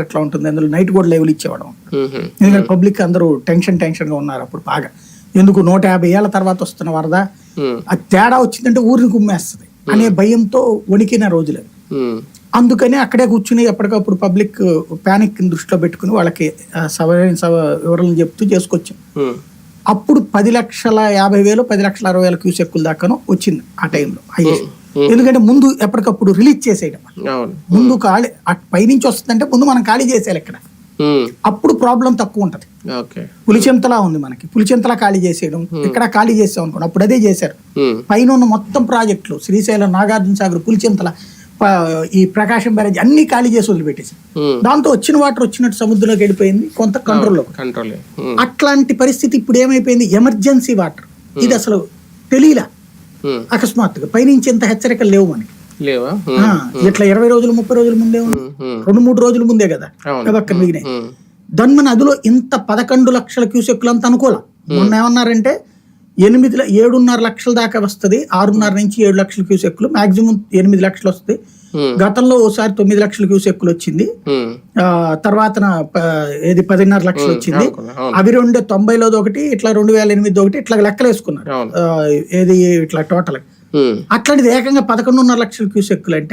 ఎట్లా ఉంటుంది? అందులో నైట్ కూడా లెవెల్ ఇచ్చేవాడు. ఎందుకంటే పబ్లిక్ అందరూ టెన్షన్ టెన్షన్గా ఉన్నారు అప్పుడు బాగా. ఎందుకు నూట యాభై ఏళ్ళ తర్వాత వస్తున్న వరద. ఆ తేడా వచ్చిందంటే ఊరిని కుమ్మేస్తుంది. అనే భయంతో వణికిన రోజులు. అందుకని అక్కడే కూర్చుని ఎప్పటికప్పుడు పబ్లిక్ ప్యానిక్ దృష్టిలో పెట్టుకుని వాళ్ళకి సరైన సవ వివరాలు చెప్తూ చేసుకొచ్చాం. అప్పుడు పది లక్షల యాభై వేలు పది లక్షల అరవై వేల క్యూసెక్కుల దాకాను వచ్చింది ఆ టైంలో హైయెస్ట్ ఎందుకంటే ముందు ఎప్పటికప్పుడు రిలీజ్ చేసేయడం. ముందు ఖాళీ పైనుంచి వస్తుందంటే ముందు మనం ఖాళీ చేసేయాలి ఇక్కడ. మ్మ్. అప్పుడు ప్రాబ్లం తక్కువ ఉంటది. పులిచెంతలా ఉంది మనకి. పులిచెంతలా ఖాళీ చేసేయడం. ఇక్కడ ఖాళీ చేసాం అనుకోండి అప్పుడు అదే చేశారు. పైన ఉన్న మొత్తం ప్రాజెక్టులు శ్రీశైలం నాగార్జున సాగర్ పులిచెంతల ఈ ప్రకాశం బ్యారేజ్ అన్ని ఖాళీ చేసి వదిలిపెట్టేసి. దాంతో వచ్చిన వాటర్ వచ్చినట్టు సముద్రంలోకి వెళ్ళిపోయింది కొంత కంట్రోల్లో కంట్రోల్. అట్లాంటి పరిస్థితి ఇప్పుడు ఏమైపోయింది? ఎమర్జెన్సీ వాటర్ ఇది అసలు తెలియలా. అకస్మాత్తుగా. పైనుంచి ఎంత హెచ్చరికలు లేవు మనకి. లేవా? ఇట్లా ఇరవై రోజులు ముప్పై రోజుల ముందే. రెండు మూడు రోజుల ముందే కదా. అదొక్క మిగిలినాయి. దాని నదిలో ఇంత పదకొండు లక్షల క్యూసెక్లు అంత అనుకోలే మొన్న ఏమన్నారంటే ఎనిమిది ఏడున్నర లక్షల దాకా వస్తుంది. ఆరున్నర నుంచి ఏడు లక్షల క్యూసెక్లు మాక్సిమం ఎనిమిది లక్షలు వస్తుంది. గతంలో ఓసారి తొమ్మిది లక్షల క్యూసెక్లు వచ్చింది. తర్వాత ఏది పదిన్నర లక్షలు వచ్చింది. అవి రెండు తొంభైలోది ఒకటి ఇట్లా రెండు వేల ఎనిమిది ఒకటి ఇట్లా లెక్కలు వేసుకున్నారు ఏది ఇట్లా టోటల్. అట్లాంటిది ఏకంగా పదకొండున్నర లక్షల క్యూసెక్కులు అంటే